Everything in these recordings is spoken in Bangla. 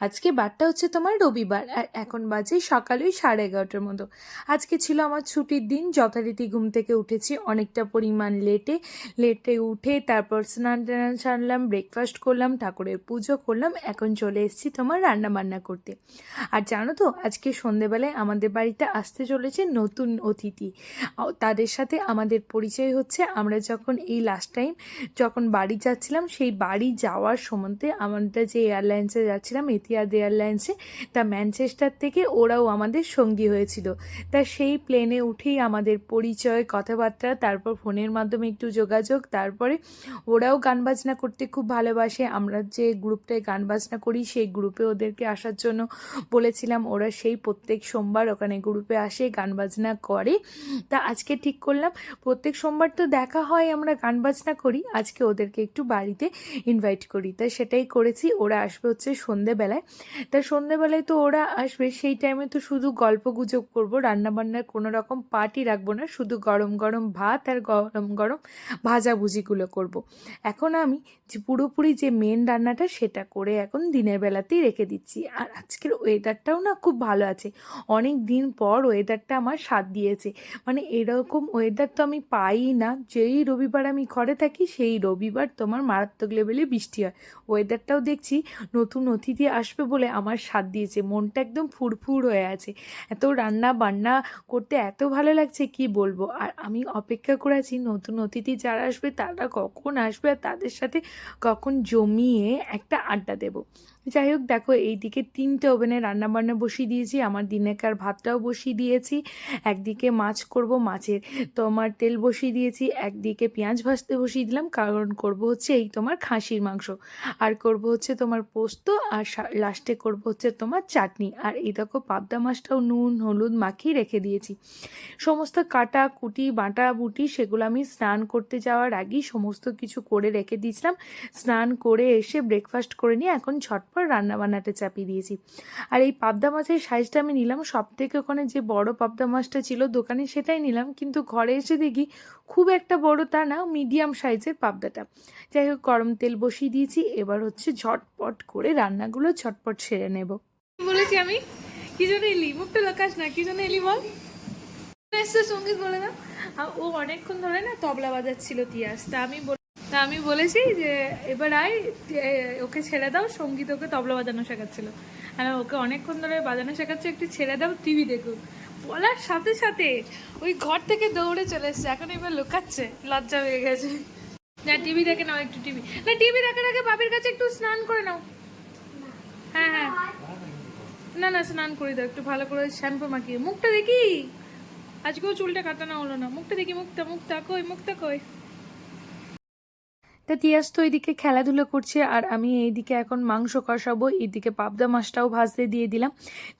আজকে বারটা হচ্ছে তোমার রবিবার, আর এখন বাজে সকাল ওই সাড়ে এগারোটার মতো। আজকে ছিল আমার ছুটির দিন, যথারীতি ঘুম থেকে উঠেছি, অনেকটা পরিমাণ লেটে লেটে উঠে তারপর স্নান টান সারলাম ব্রেকফাস্ট করলাম, ঠাকুরের পুজো করলাম, এখন চলে এসেছি তোমার রান্না বান্না করতে। আর জানো তো, আজকে সন্ধেবেলায় আমাদের বাড়িতে আসতে চলেছে নতুন অতিথি। তাদের সাথে আমাদের পরিচয় হচ্ছে, আমরা যখন এই লাস্ট টাইম যখন বাড়ি যাচ্ছিলাম, সেই বাড়ি যাওয়ার সময়তে আমরা যে এয়ারলাইন্সে যাচ্ছিলাম এতিয়াদ এয়ারলাইন্সে তা ম্যানচেস্টার থেকে ওরাও আমাদের সঙ্গী হয়েছিল। তা সেই প্লেনে উঠেই আমাদের পরিচয়, কথাবার্তা, তারপর ফোনের মাধ্যমে একটু যোগাযোগ, তারপরে ওরাও গান বাজনা করতে খুব ভালোবাসে। আমরা যে গ্রুপটায় গান বাজনা করি, সেই গ্রুপে ওদেরকে আসার জন্য বলেছিলাম, ওরা সেই প্রত্যেক সোমবার ওখানে গ্রুপে আসে, গান বাজনা করে। তা আজকে ঠিক করলাম। প্রত্যেক সোমবার তো দেখা হয়, আমরা গান বাজনা করি। আজকে ওদেরকে একটু বাড়িতে ইনভাইট করি। তাই সেটাই করেছি। ওরা আসবে হচ্ছে সন্ধেবেলায়। তা সন্ধেবেলায় তো ওরা আসবে, সেই টাইমে তো শুধু গল্প গুজব করব, রান্নাবান্নার কোনো রকম পার্টি রাখব না, শুধু গরম গরম ভাত আর গরম গরম ভাজাভুজিগুলো করব। এখন আমি যে পুরোপুরি যে মেন রান্নাটা সেটা করে এখন দিনের বেলাতেই রেখে দিচ্ছি। আর আজকের ওয়েদারটাও না খুব ভালো আছে। অনেক দিন পর ওয়েদারটা আমার স্বাদ দিয়েছে। মানে এরকম ওয়েদার তো আমি পাই না। যেই রবিবার আমি ঘরে থাকি, সেই রবিবার তোমার মারাত্মক লেভেলে বৃষ্টি হয়। ওয়েদারটাও দেখছি, নতুন অতিথি আসবে বলে আমার স্বাদ দিয়েছে। মনটা একদম ফুরফুর হয়ে আছে। এত রান্না বান্না করতে এত ভালো লাগছে, কি বলব? আর আমি অপেক্ষা করে আছি নতুন অতিথি যারা আসবে, তারা কখন আসবে আর তাদের সাথে কখন জমিয়ে একটা আড্ডা দেবো। যাই হোক, দেখো এইদিকে তিনটে ওভেনে রান্না বান্না বসিয়ে দিয়েছি, আমার দিনেকার ভাতটাও বসিয়ে দিয়েছি, একদিকে মাছ করব মাছের তোমার তেল বসিয়ে দিয়েছি, একদিকে পেঁয়াজ ভাজতে বসিয়ে দিলাম, কারণ করব হচ্ছে এই তোমার খাসির মাংস, আর করব হচ্ছে তোমার পোস্ত, আর লাস্টে করব হচ্ছে তোমার চাটনি, আর এই দেখো পাবদা মাছটাও নুন, হলুদ মাখিয়ে রেখে দিয়েছি। সমস্ত কাটা, কুটি, বাটা, বুটি সেগুলো আমি স্নান করতে যাওয়ার আগেই সমস্ত কিছু করে রেখে দিয়েছিলাম, স্নান করে এসে ব্রেকফাস্ট করে নিয়ে এখন ঝটপট রান্না বান্নাতে চাপিয়ে দিয়েছি। আর এই পাবদা মাছের সাইজটা আমি নিলাম সব থেকে ওখানে যে বড় পাবদা মাছটা ছিল দোকানে সেটাই নিলাম। কিন্তু ঘরে এসে দেখি খুব একটা বড় তা না, মিডিয়াম সাইজের পাবদাটা। যাই হোক, গরম তেল বসিয়ে দিয়েছি। এবার হচ্ছে ঝটপট করে রান্নাগুলো ঝটপট সেরে নেব। বলেছি আমি, কি জন্য এলি? মুখটা লাকাস না, কি জন্য এলি বল। সংগীত বলে না? ও অনেকক্ষণ ধরে না তবলা বাজাচ্ছিল তিয়াস, তা আমি তা আমি বলেছি যে, এবার আয় ওকে ছেড়ে দাও, সংগীত ওকে তবলা বাজানো শেখাচ্ছিল। আর ওকে অনেকক্ষণ ধরে বাজানো শেখাচ্ছে, একটু ছেড়ে দাও, টিভি দেখুক। বলার সাথে সাথে ওই ঘর থেকে দৌড়ে চলে এসছে। এখন এবার লুকাচ্ছে, লজ্জা হয়ে গেছে। না, টিভি দেখে নাও একটু টিভি। না, টিভি দেখার আগে বাবির কাছে একটু স্নান করে নাও। হ্যাঁ হ্যাঁ। না না, স্নান করে দাও, একটু ভালো করে শ্যাম্পু মাখিয়ে। মুখটা দেখি? আজকেও চুলটা কাটানো হলো না। মুখটা দেখি, মুখটা মুখটা কই মুখটা কই? তা তিয়াস তো এইদিকে খেলাধুলো করছে, আর আমি এইদিকে এখন মাংস কষাবো, এইদিকে পাবদা মাছটাও ভাজতে দিয়ে দিলাম।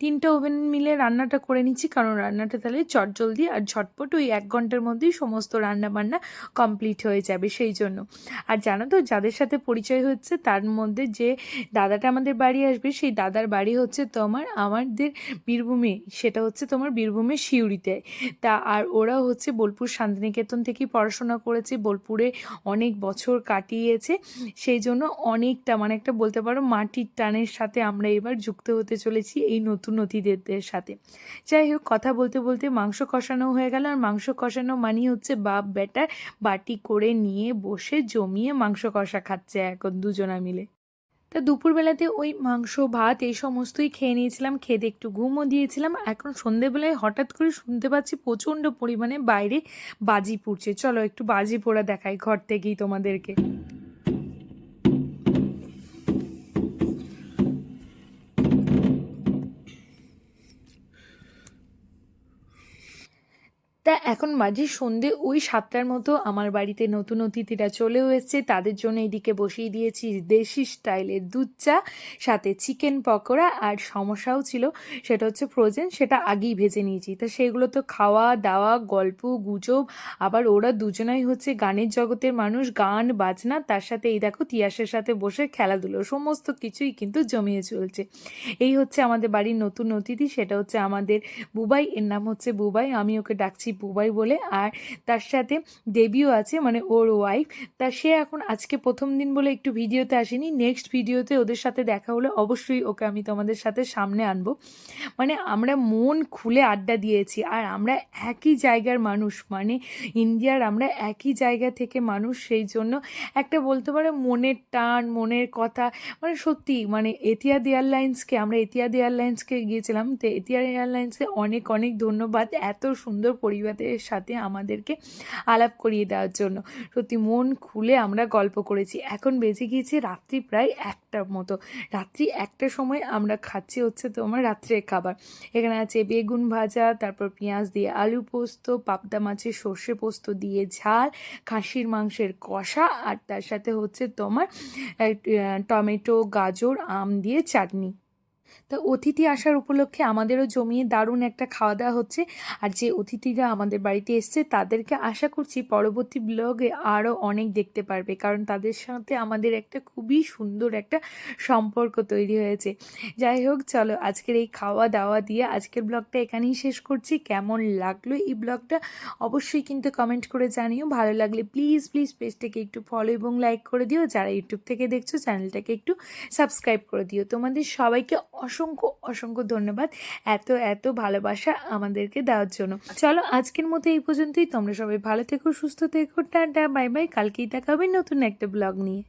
তিনটা ওভেন মিলে রান্নাটা করে নিচ্ছি, কারণ রান্নাটা তাহলে চটজলদি আর ঝটপট ওই এক ঘণ্টার মধ্যেই সমস্ত রান্না বান্না কমপ্লিট হয়ে যাবে সেই জন্য। আর জানো তো, যাদের সাথে পরিচয় হচ্ছে, তার মধ্যে যে দাদাটা আমাদের বাড়ি আসবে, সেই দাদার বাড়ি হচ্ছে তোমার, আমাদের বীরভূমে, সেটা হচ্ছে তোমার বীরভূমের সিউড়িতে। তা আর ওরা হচ্ছে বোলপুর শান্তিনিকেতন থেকেই পড়াশোনা করেছে, বোলপুরে অনেক বছর কাটিয়েছে। সেই জন্য অনেকটা মানে একটা বলতে পারো মাটির টানের সাথে আমরা এবার যুক্ত হতে চলেছি এই নতুন অতিথিদের সাথে। যাই হোক, কথা বলতে বলতে মাংস কষানো হয়ে গেল। আর মাংস কষানো মানি হচ্ছে বাপ বেটার বাটি করে নিয়ে বসে জমিয়ে মাংস কষা খাচ্ছে এখন দুজনা মিলে। তা দুপুরবেলাতে ওই মাংস, ভাত এই সমস্তই খেয়ে নিয়েছিলাম খেতে একটু ঘুমও দিয়েছিলাম। এখন সন্ধেবেলায় হঠাৎ করে শুনতে পাচ্ছি প্রচণ্ড পরিমাণে বাইরে বাজি পুড়ছে। চলো একটু বাজি পোড়া দেখাই ঘর থেকেই তোমাদেরকে। এখন মাঝে সন্ধে ওই সাতটার মতো আমার বাড়িতে নতুন অতিথিরা চলেও এসছে। তাদের জন্য এদিকে বসিয়ে দিয়েছি দেশি স্টাইলের দুধ চা, সাথে চিকেন পকোড়া আর সমস্যাও ছিল, সেটা হচ্ছে ফ্রোজেন সেটা আগেই ভেজে নিয়েছি। তা সেগুলো তো খাওয়া, দাওয়া, গল্প, গুজব, আবার ওরা দুজনাই হচ্ছে গানের জগতের মানুষ, গান, বাজনা, তার সাথে এই দেখো তিয়াসের সাথে বসে খেলাধুলো, সমস্ত কিছুই কিন্তু জমিয়ে চলছে। এই হচ্ছে আমাদের বাড়ির নতুন অতিথি, সেটা হচ্ছে আমাদের বুবাই, এর নাম হচ্ছে বুবাই, আমি ওকে ডাকছি বুবাই। সবাই বলে। আর তার সাথে দেবীও আছে মানে ওর ওয়াইফ তা সে এখন আজকে প্রথম দিন বলে একটু ভিডিওতে আসেনি। নেক্সট ভিডিওতে ওদের সাথে দেখা হলে অবশ্যই ওকে আমি তোমাদের সাথে সামনে আনব। মানে আমরা মন খুলে আড্ডা দিয়েছি, আর আমরা একই জায়গার মানুষ। মানে ইন্ডিয়ার আমরা একই জায়গা থেকে মানুষ, সেই জন্য একটা বলতে পারে মনের টান, মনের কথা। মানে সত্যি মানে এতিয়াদ এয়ারলাইন্সকে আমরা এতিয়াদ এয়ারলাইন্সকে গিয়েছিলাম। তো এতিয়াদ এয়ারলাইন্সকে অনেক অনেক ধন্যবাদ। এত সুন্দর পরিবারের সাথে আমাদেরকে আলাপ করিয়ে দেওয়ার জন্য। সত্যি মন খুলে আমরা গল্প করেছি। এখন বেজে গিয়েছে রাত্রি প্রায় একটার মতো। রাত্রি একটার সময় আমরা খাচ্ছি হচ্ছে তোমার রাত্রের খাবার। এখানে আছে বেগুন ভাজা, তারপর পেঁয়াজ দিয়ে আলু পোস্ত, পাবদা মাছের সর্ষে পোস্ত দিয়ে ঝাল, খাসির মাংসের কষা, আর তার সাথে হচ্ছে তোমার টমেটো, গাজর, আম দিয়ে চাটনি। তা অতিথি আসার উপলক্ষে আমাদেরও জমিয়ে দারুণ একটা খাওয়া দাওয়া হচ্ছে। আর যে অতিথিরা আমাদের বাড়িতে এসছে, তাদেরকে আশা করছি পরবর্তী ব্লগে আরও অনেক দেখতে পারবে। কারণ তাদের সাথে আমাদের একটা খুবই সুন্দর একটা সম্পর্ক তৈরি হয়েছে। যাই হোক, চলো আজকের এই খাওয়া দাওয়া দিয়ে আজকের ব্লগটা এখানেই শেষ করছি। কেমন লাগল এই ব্লগটা অবশ্যই কিন্তু কমেন্ট করে জানিও। ভালো লাগলে প্লিজ প্লিজ পেজটাকে একটু ফলো এবং লাইক করে দিও। যারা ইউটিউব থেকে দেখছ, চ্যানেলটাকে একটু সাবস্ক্রাইব করে দিও। তোমাদের সবাইকে অসংখ্য অসংখ্য ধন্যবাদ। এত এত ভালোবাসা আমাদেরকে দেওয়ার জন্য। চলো আজকের মতো এই পর্যন্তই। তোমরা সবাই ভালো থেকো, সুস্থ থেকো। Tata, bye bye. কালকেই দেখা হবে নতুন একটা ব্লগ নিয়ে।